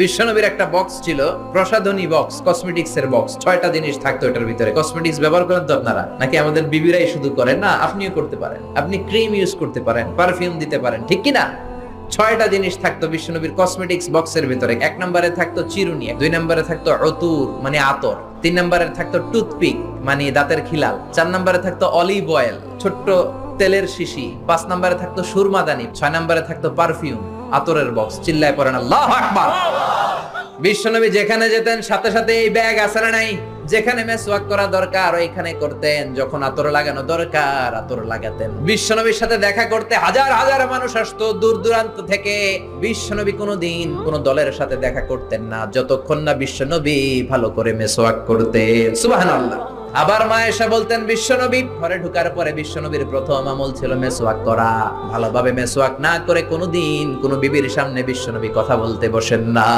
বিশ্বনবীর একটা বক্স ছিল প্রসাধনী বক্স কসমেটিক্স এর বক্স ছয়টা জিনিস থাকতো এটার ভিতরে। কসমেটিক্স ব্যবহার করেন তো আপনারা? নাকি আমাদের বিবিরাই শুধু করেন? না, আপনিও করতে পারেন। আপনি ক্রিম ইউজ করতে পারেন পারফিউম দিতে পারেন, ঠিক কি না? ছয়টা জিনিস থাকতো বিশ্বনবীর কসমেটিক্স বক্সের ভিতরে। এক নম্বরে থাকতো চিরুনি, দুই নম্বরে থাকতো অতুর মানে আতর। তিন নম্বরে থাকতো টুথপিক মানে দাঁতের খিলাল। চার নম্বরে থাকতো অলিভ অয়েল ছোট্ট তেলের শিশি। পাঁচ নম্বরে থাকতো সুরমাদানি ছয় নম্বরে থাকতো পারফিউম আতরের বক্স চিল্লায় পড়েন, আল্লাহ আকবার! বিশ্বনবী যেখানে যেতেন, সাথে সাথে এই ব্যাগ আছে না নাই? যেখানে মেসওয়াক করা দরকার, ওইখানে করতেন। যখন আতর লাগানো দরকার, আতর লাগাতেন। বিশ্বনবীর সাথে দেখা করতে হাজার হাজার মানুষ আসতো দূর দূরান্ত থেকে। বিশ্বনবী কোনোদিন কোন দলের সাথে দেখা করতেন না। যতক্ষণ না বিশ্বনবী ভালো করে মেসওয়াক করতেন। সুবহানাল্লাহ। আবার মা এসে বলতেন, বিশ্বনবী। ঘরে ঢুকার পরে বিশ্বনবীর প্রথম আমল ছিল মেসওয়াক করা। ভালোভাবে মেসওয়াক না করে কোনোদিন কোনো বিবির সামনে বিশ্বনবী কথা বলতে বসেন না।